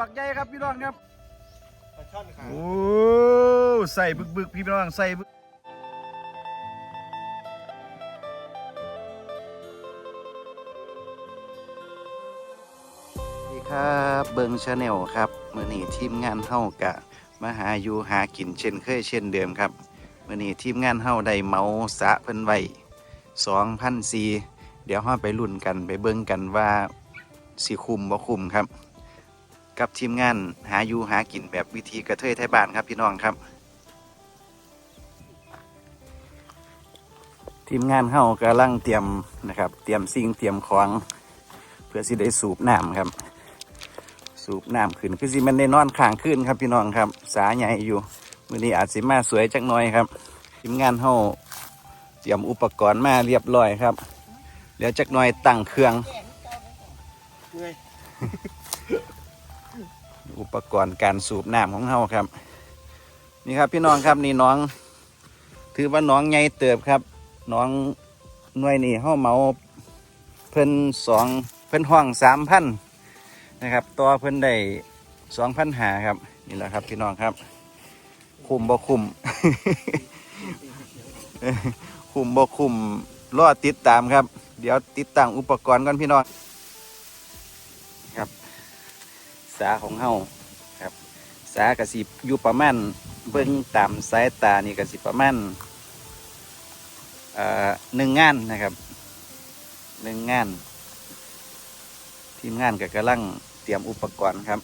บักใหญ่ครับพี่น้องครับปลาช่อนขาวโอ้ใส่บึกบึกๆพี่น้องใส่บึกสวัสดีครับเบิงชาแนลครับมื่อนี้ทีมงานเฮากะมาหาอยู่หากินเช่นเคยเช่นเดิมครับมื่อนี้ทีมงานเฮาได้เมาสะเพิ่นไว้สองพันสีเดี๋ยวเฮาไปลุ้นกันไปเบิ่งกันว่าสิคุมบ่คุมครับ กับทีมงานหาอยู่หากินแบบวิธีกระเทยไทยบ้านครับพี่น้องครับ ทีมงานเฮากำลังเตรียมนะครับ เตรียมสิ่งเตรียมของเพื่อสิได้สูบน้ำครับ สูบน้ำขึ้นคือสิมันได้นอนข้างขึ้นครับพี่น้องครับ สาใหญ่อยู่มือนี้อาจสิมาสวยจักหน่อยครับ ทีมงานเฮาเตรียมอุปกรณ์มาเรียบร้อยครับเดี๋ยวจักหน่อยตั้งเครื่อง อุปกรณ์การสูบน้ำของเฮาครับ นี่ครับพี่น้องครับนี่น้อง ถือว่าน้องใหญ่เติบครับ น้องหน่วยนี่เฮาเหมาเพิ่นสองเพิ่นห้องสามพันนะครับต่อเพิ่นได้สองพันหาครับ นี่แหละครับพี่น้องครับ คุมบ่คุมคุมบ่คุมรอติดตามครับ เดี๋ยวติดตั้งอุปกรณ์ก่อนพี่น้อง สาของเฮาครับสากสิอยู่ประมาณเบิ่งตามสายตานี่กสิประมาณหนึ่งงานนะครับหนึ่งงาน ทีมงานก็กำลังเตรียมอุปกรณ์ครับ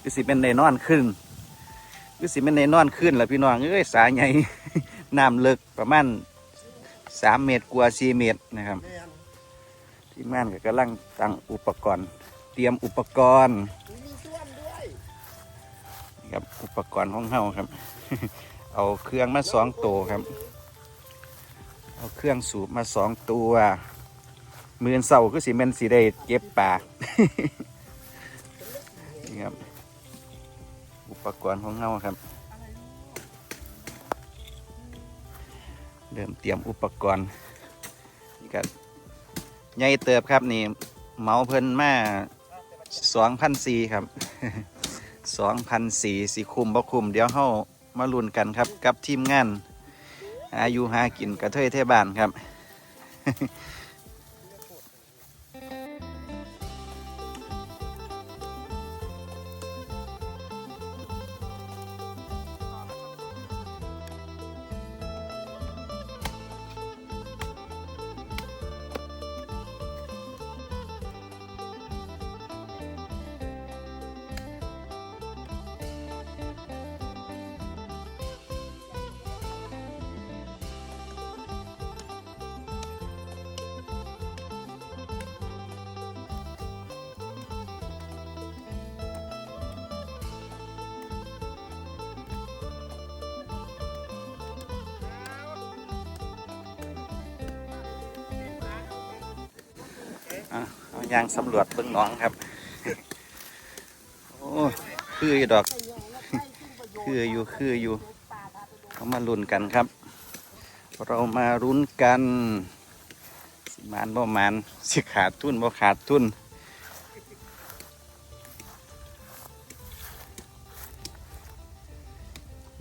คือสิเป็นในนอนขึ้นคือสิเป็นในนอนขึ้นแหละพี่น้องเอ้ยสาใหญ่น้ำลึกประมาณสามเมตรกว่าสี่เมตรนะครับ ทีมงานก็กำลังตั้งอุปกรณ์ เตรียมอุปกรณ์มีส่วนด้วยนี่ครับอุปกรณ์ของเฮาครับ เอาเครื่องมาสองตัวครับ เอาเครื่องสูบมาสองตัวมืออนเสาคือสีเมนสีได้เก็บปลานี่ครับ อุปกรณ์ของเฮาครับ เริ่มเตรียมอุปกรณ์นี่ครับ ใหญ่เติบครับนี่เมาเพิ่นมาสองพันสี่ครับสองพันสี่สีคุมบ่คุม เดี๋ยวเฮามาลุ้นกันครับ กับทีมงาน อายุหากินกระเทยเทบานครับ อะเอายางสำรวจเบื้องน้องครับ โอ้คือดอก คืออยู่คืออยู่เขามาลุ้นกันครับ เรามารุ้นกัน สิมานบ่มานสิขาดทุนบ่ขาดทุน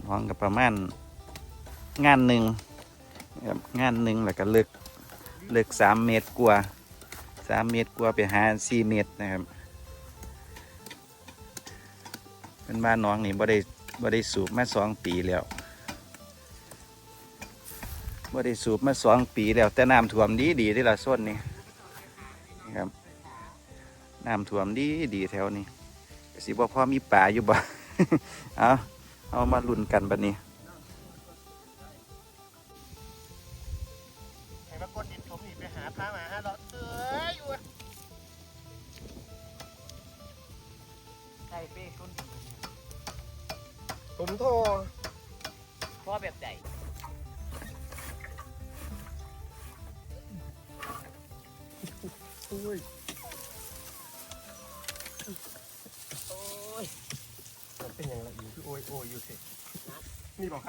น้องกับประมาณงานหนึ่งงานหนึ่งแล้วก็เลึกเลึกสามเมตรกว่า สามเมตรกว่าไปหาสี่เมตรนะครับเป็นบ้านน้องนี่บ่ได้บ่ได้สูบมาสองปีแล้วบ่ได้สูบมาสองปีแล้ว แต่น้ำท่วมดีดีที่ละส้นนี่นะครับน้ำท่วมดีดีแถวนี้สิบ่พอมีป่าอยู่บ่ เอาเอามาลุ้นกันบัดนี้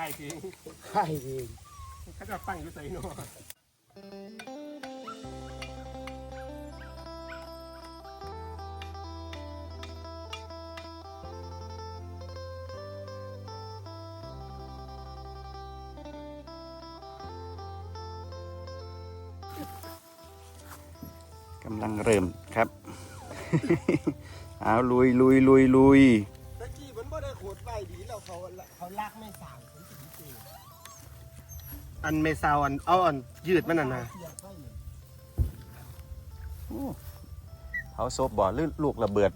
ายเองค่ายเองเขาจะตั้งอยู่ใส่หนอำลังเริ่มครับ เอาลุยลุยลุยลุย อันเมซาวอันเอาอันยืดมันน่ะนะเขาซบบ่อหรือลูกระเบิด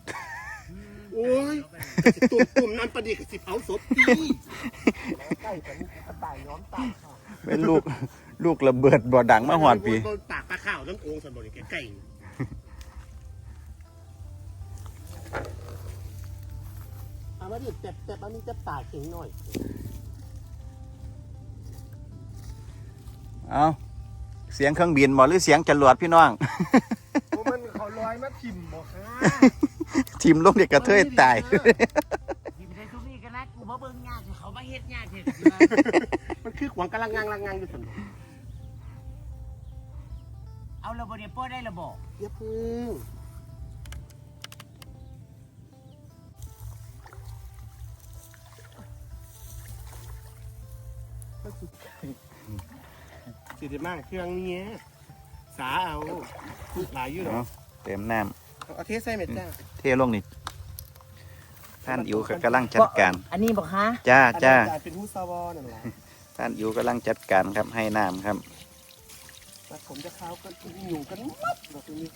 โอ้ยตุ่มตุ่มนั้นประดิษฐ์สิเผาศพพี่ใกล้กันนี่กระต่ายย้อมตาค่ะเป็นลูกลูกระเบิดบ่อดังมาหอดปีโดนปากปลาข้าวน้ำโอ่งสันบ่นี่ใกล้ๆเอามาดิเจ็บเจ็บอันนี้เจ็บตาเข่งหน่อย เอาเสียงเครื่องบินบ่หรือเสียงจรวดพี่น้องโอ้มันเขาลอยมาทิ่มบ่ค่ะทีมลงเด็กกระเทยตายยิมได้ทุกนี่กันนะกูมาเบิ่งยากเขามาเฮ็ดยากเถอะมันคือขวางกำลังงางลังงางอยู่สันบ่เอาระบบเดียวโป้ได้ระบบอย่าพึ่ง สิเดมากเครื่องนี้สาเอาหลายอยู่หรอเอาเต็มน้เอาเทใส่เม็ดจ้าำเทลงนี่ท่านอิวก็กำลังจัดการ อันนี้บอกฮะจ้าจ้าอันเป็นมูสาวอนั่นแหละท่านอิวกำลังจัดการครับให้น้ำครับแต่ผมจะเข้ากันอยู่กันมัดแบบนี้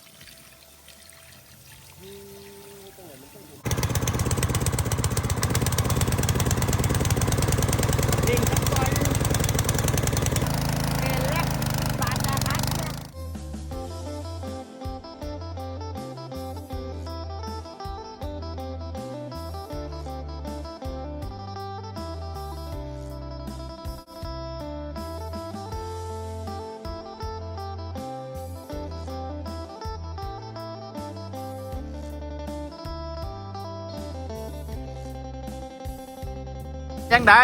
ยังได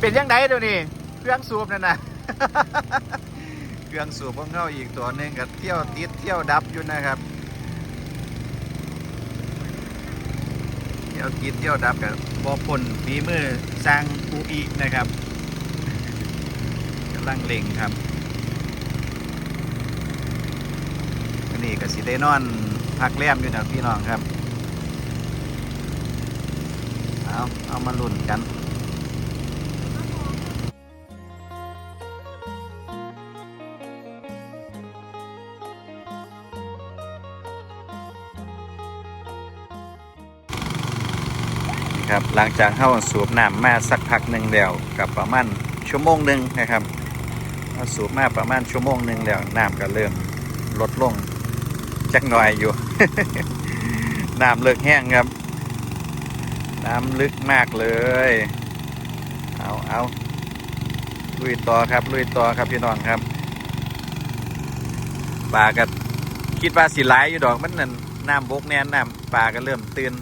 เป็นยังไงเดี๋ยวนี้เครื่องสูบนั่นนะเครื่องสูบของเขาอีกตัวหนึ่งกับเที่ยวติดเที่ยวดับอยู่นะครับเที่ยวติดเที่ยวดับกับบอพลฝีมือสร้างปูอีกนะครับกำลังเล็งครับนนี้ก็สิได้นอนพักแรมอยู่นะพี่น้องครับ เอาเอามาลุ่นกันครับหลังจากเข้าสูบน้ำมาสักพักหนึ่งแล้วกับประมาณชั่วโมงหนึ่งนะครับเาสูบมาประมาณชั่วโมงหนึ่งแล้วน้ำก็เริ่มลดลงจักหน่อยอยู่ น้ำเลิกแห้งครับ น้ำลึกมากเลย เอาเอาลุยต่อครับลุยต่อครับพี่น้องครับปลาก็คิดว่าสิไหลยอยู่ดอกมันนั่นน้ำบกแน่นน้ำปลาก็เริ่มตื่น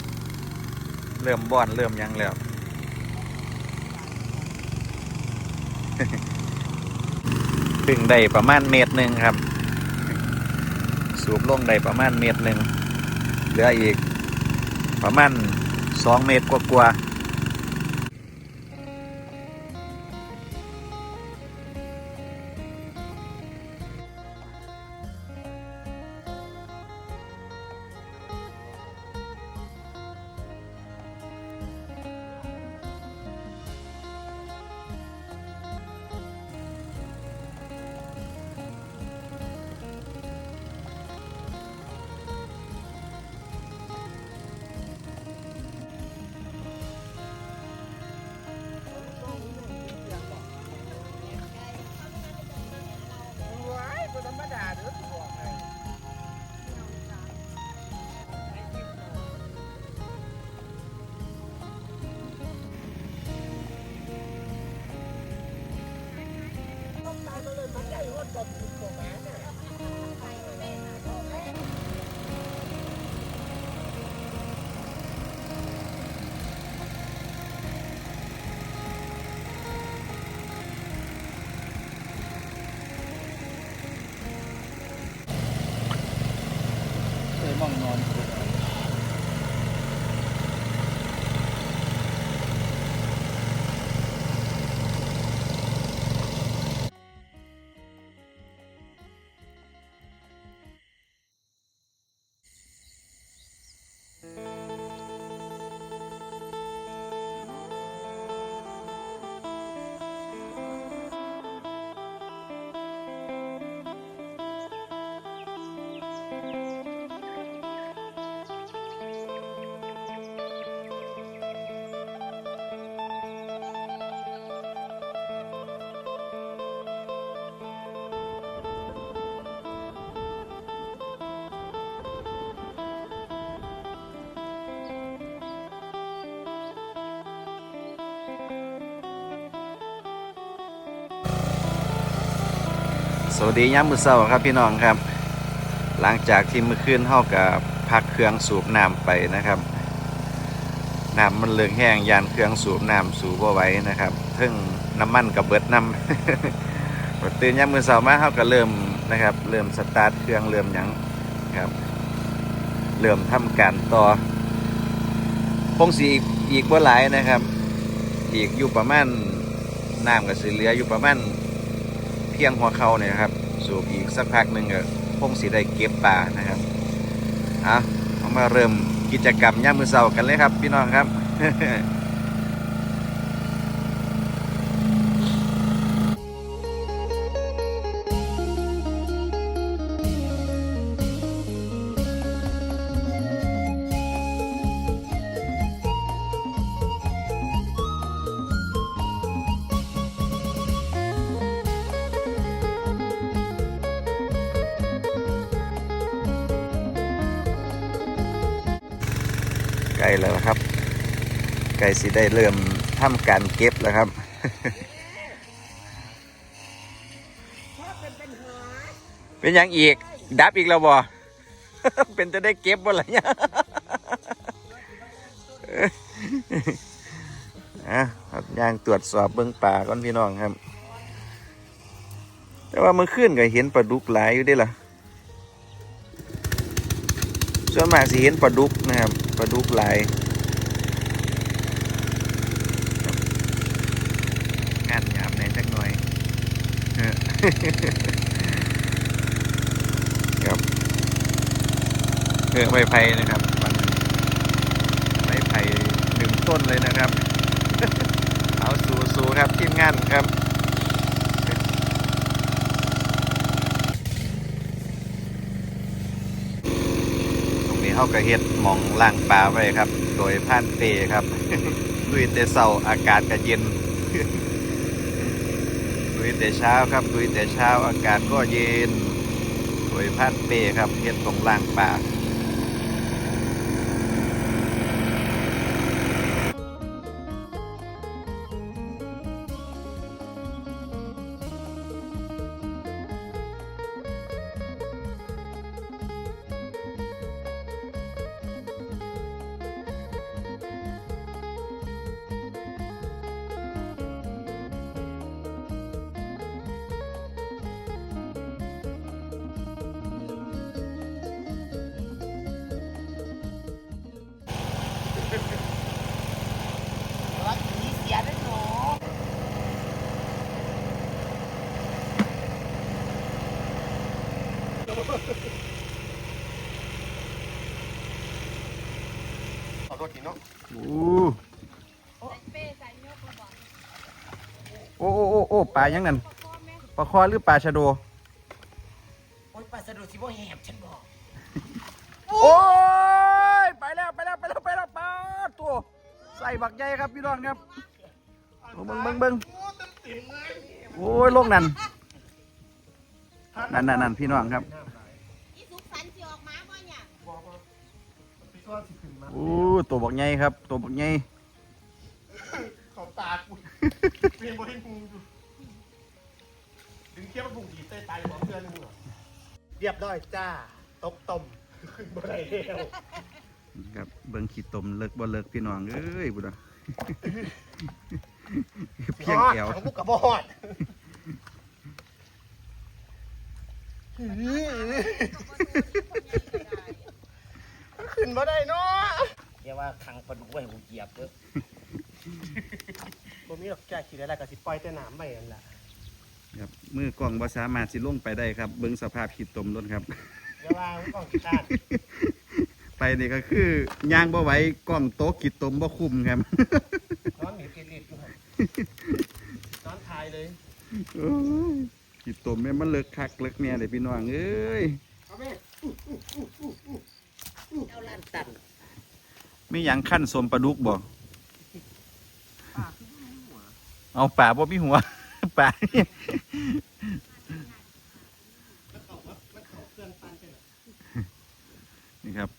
เริ่มบ่อนเริ่มยังแล้วถึงได้ประมาณเมตรหนึ่งครับ สูบลงได้ประมาณเมตรหนึ่งเหลืออีกประมาณ สองเมตรกว่า มองนอน สวัสดีย้ำมือเศร้าครับพี่น้องครับ หลังจากที่เมื่อคืนเท่ากับพักเครื่องสูบน้ำไปนะครับน้ำมันเลืองแห้งยานเครื่องสูบน้ำสูบเอาไว้นะครับเพิ่งน้ำมันกับเบิดน้ำตื่นย้ำมือเศร้ามาเท่าก็เริ่มนะครับ เริ่มสตาร์ทเครื่องเริ่มหยังครับ เริ่มทำการต่อคงสีอีอีกว่าหลายนะครับ อีกอยู่ประมาณน้ำกับสีเหลืออยู่ประมาณ เพียงหัวเขาเนี่ยนะครับ สูบอีกสักพักหนึ่งก็พงสีได้เก็บปลานะครับเอาเรามาเริ่มกิจกรรมย่ามมือเสากันเลยครับ พี่น้องครับ ไก่แล้วครับไก่สิได้เริ่มทำการเก็บแล้วครับเป็นหยังอีก ดับอีกแล้วบ่เป็นจะได้เก็บบ่ล่ะเนี่ยอะครับยางตรวจสอบเบื้องป่าก่อนพี่น้องครับ แต่ว่าเมื่อคืนก็เห็นปลาดุกหลายอยู่เด้ล่ะ ส่วนมากสิเห็นปลาดุกนะครับปลาดุกหลายงานหยาบในอยจักหน่อยครับเออไม้ไผ่นะครับไม้ไผ่หนึ่งต้นเลยนะครับ เอาสูสูครับทีมงานครับ ตรงนี้ เขาก็เฮ็ดหมองล่างปลาไว้ครับ โดยผ่านเปครับลุยแต่เช้าอากาศก็เย็นลุยแต่เช้าครับลุยแต่เช้าอากาศก็เย็นโดยผ่านเปครับเฮ็ดตรงล่างปลา ขอโทษทีเนาะโอ้โอ้โอ้โอ้โอ้ปลายังนั่นปลาคอหรือปลาชะโดโอ้ยปลาสะดุดสิบ่แหบฉันบอกโอ้ยไปแล้วไปแล้วไปแล้วไปแล้วปลาตัวใส่บักใหญ่ครับพี่น้องครับเบิ้งเบิ้งเบิ้งโอ้เต็มติ่มเลยโอ้ยโลกนั่น นั่นนั่นนั่นพี่น้องครับอีสุขสันต์สิออกมาบ่เนี่ยบอกว่าพี่ก้อนสิขึ้นมาโอ้ตัวบักใหญ่ครับ ตัวบักใหญ่ขอบตากูเรียนบริมูดูดึงเทียบบุกดีเต้ตายของเพื่อนนึงเหรอเรียบร้อยจ้าตกต้มขึ้นบ่ได้แล้วครับเบิ้งขี้ตมเลิกบ่เลิกพี่น้องเอ้ยบุญะเพียงแก้วทั้งบุกกระบอด ขึ้นมาได้เนาะอย่าว่าขังปลาดุกไว้ให้กูเหยียบเด้อบ่มีหรอกแก้คิดอะไรก็สิปล่อยแต่น้ำไปนั่นแหละครับมือกล้องบ่สามารถสิลงไปได้ครับ เบิ้งสภาพขี้ตมรถครับอย่าว่ามันกล้องขี้คร้านไปนี่ก็คือย่างบ่ไหวกล้องโต๊ะขี้ตมบ่คุ้มครับนอนหนีบกินๆอยู่ครับนอนทายเลย โอ้ยขี้ตมแม่มันเลิกคักเลิกเนี่ยเด้พี่น้องเอ้ยเอาไปเอาลั่นตันมีหยังขั้นสมปลาดุกบ่เอาป่าบ่มีหัวป่านี่ครับ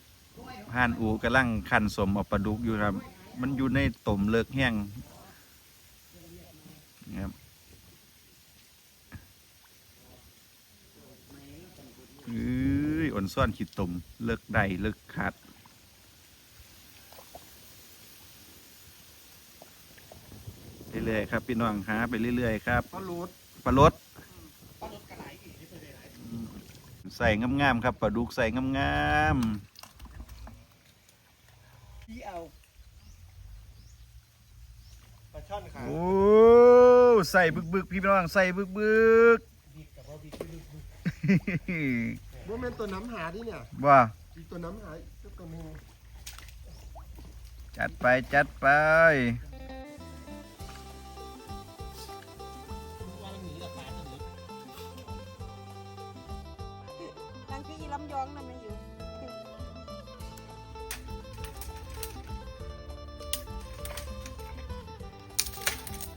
ผ่านอูกำลังขันสมเอาปลาดุกอยู่ครับ มันอยู่ในต่มเลิกแห้งนี่ครับ เอ้ยอ่อนซ่อนขีดตมเลิกได้เลิกขาดเรื่อยๆครับพี่น้องหาไปเรื่อยๆครับก็รูดปลาลดก็รูดกระไหลอีกที่เป็นไหนใส่งามๆครับปลาดุกใส่งามพี่เอาปลาช่อนขาๆโอ้ใส่บึกๆพี่น้องใส่บึกบิ๊กกั บว่าบิ๊กคือบิ๊กๆว่าเป็นตัวน้ำหาดิเนี่ยว่าอีกตัวน้ำหาอีกตัวหนึงจัดไปจัดไปว่ามันหนีราคาตัวนี้ตั้งที่อีลำยองนั่นไม่อยู่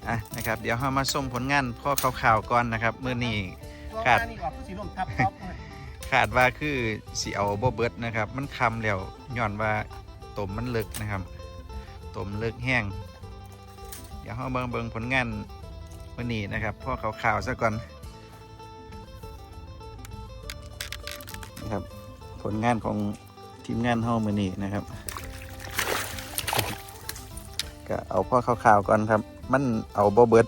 อะนะครับ เดี๋ยวเรามาส้มผลงานพ่อข่าวๆก่อนนะครับ มื้อนี้ ครับนี่ออกผู้สีลมทับท็อปเลย ขาดว่าคือสีเอาบ่เบิดนะครับ มันคำแล้วย้อนว่าตมมันเลิกนะครับตมเลิกแห้งเดี๋ยวเราเบิ่งเบิ่งผลงานมื้อนี้นะครับพ่อข่าวซะก่อนนะครับ ผลงานของทีมงานเฮามื้อนี้นะครับ ก็เอาพ่อข่าวก่อนครับ มันเอาบ่เบิด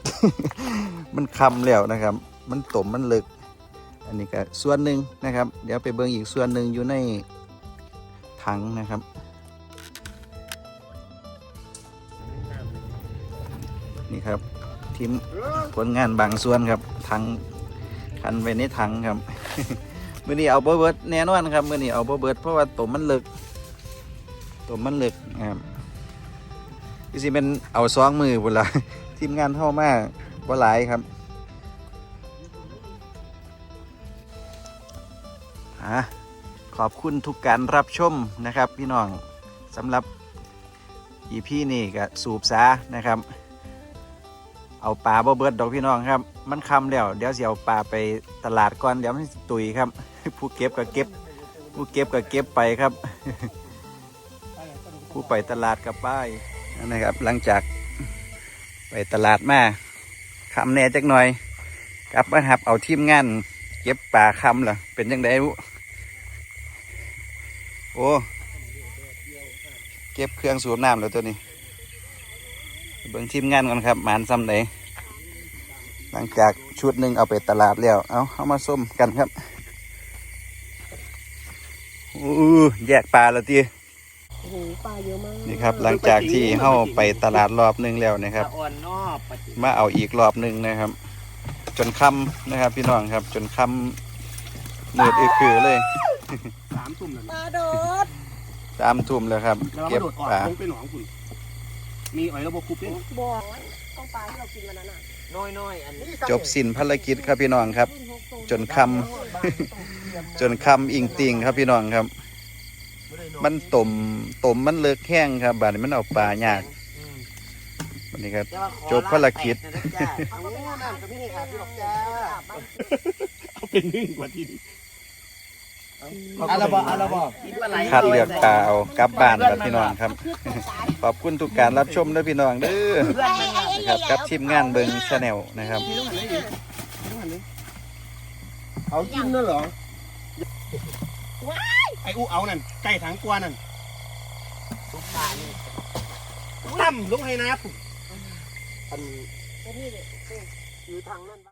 มันคำแล้วนะครับ มันตมมันเลิก อันนี้ก็ส่วนหนึ่งนะครับ เดี๋ยวไปเบิ่งอีกส่วนหนึ่งอยู่ในถังนะครับนี่ครับทีมผลงานบางส่วนครับถังคันไว้ในถังครับมื่อนี้เอาเบ่เบิร์ดแน่นอนครับมื่อนี้เอาเบ่เบิร์ดเพราะว่าตัวมันเลิกตัวมันเลิกนะครับที่สิเป็นเอาซองมือพุ่นละทีมงานเท่ามากบ่หลายครับะขอบคุณทุกการรับชมนะครับ พี่น้องสำหรับอีพี่นี่ก็สูบซานะครับ เอาปลาบ่เบิดดอกพี่น้องครับ มันคำแล้วเดี๋ยวสิเอาปลาไปตลาดก่อนเดี๋ยวมันตุยครับ ผู้เก็บก็เก็บ ผู้เก็บก็เก็บไปครับ ผู้ไปตลาดกับป้ายนะครับ หลังจากไปตลาดมาคำแน่จักหน่อย กลับมาหับเอาทีมงาน เก็บปลาคำล่ะเป็นยังไงบุ โอ้ เก็บเครื่องสูบน้ำแล้วตัวนี้ เบิ่งทีมงานก่อนครับหมานซ้ำไหนหลังจากชุดหนึ่งเอาไปตลาดแล้ว เอาเอามาส้มกันครับอู้แยกปลาแล้วทีโอ้โหปลาเยอะมากนี่ครับ หลังจากที่เข้าไปตลาดรอบหนึงแล้วนะครับ อ่อนนอบปฏิมาเอาอีกรอบหนึ่งนะครับ จนค่ำนะครับ พี่น้องครับ จนค่ำมืดอึกคือเลย สามตุ่มเลยปลาโดดตามทุ่มแล้วครับ แล้วเก็ก็บโดดออกปลาลงไปหนองคุณมีอ้อยระบบคุปด้วยบ่อต้องปลาที่เรากินวันนั้นอะน้อยน้อยๆอันนี้จบสิ้นภารกิจครับพี่น้องครับ จนคำ จนคำอิงติงครับพี่น้องครับ มันต่มต่มมันเลิกแห้งครับบาดนี้มันเอาปลายากวันนี้ครับ แต่ว่าขอจบภารกิจ ลาแปดนะจ๊ะเอาก็ไม่น้ำกับพี่นี่ค่ะพี่หลอกจ้าเอาเป็นนึ่งกว่าที่นี่ อาระบอาระบคิดว่าไหลคัดเลือกปลาเอากลับบ้านครับพี่น้องครับ ขอบคุณทุกการรับชมด้วยพี่น้องเด้อเพื่อนมันอะนะครับกับทีมงานเบิงชาแนลนะครับมีต้องหันเลยดิมีต้องหันเลยเอากินนั่นเหรอไอ้อู้เอานั่นไก่ถังกวานั่นทุกปลานี่ตั้มลงให้นะปุ๊บอันนี่เลยอยู่ทางนั้น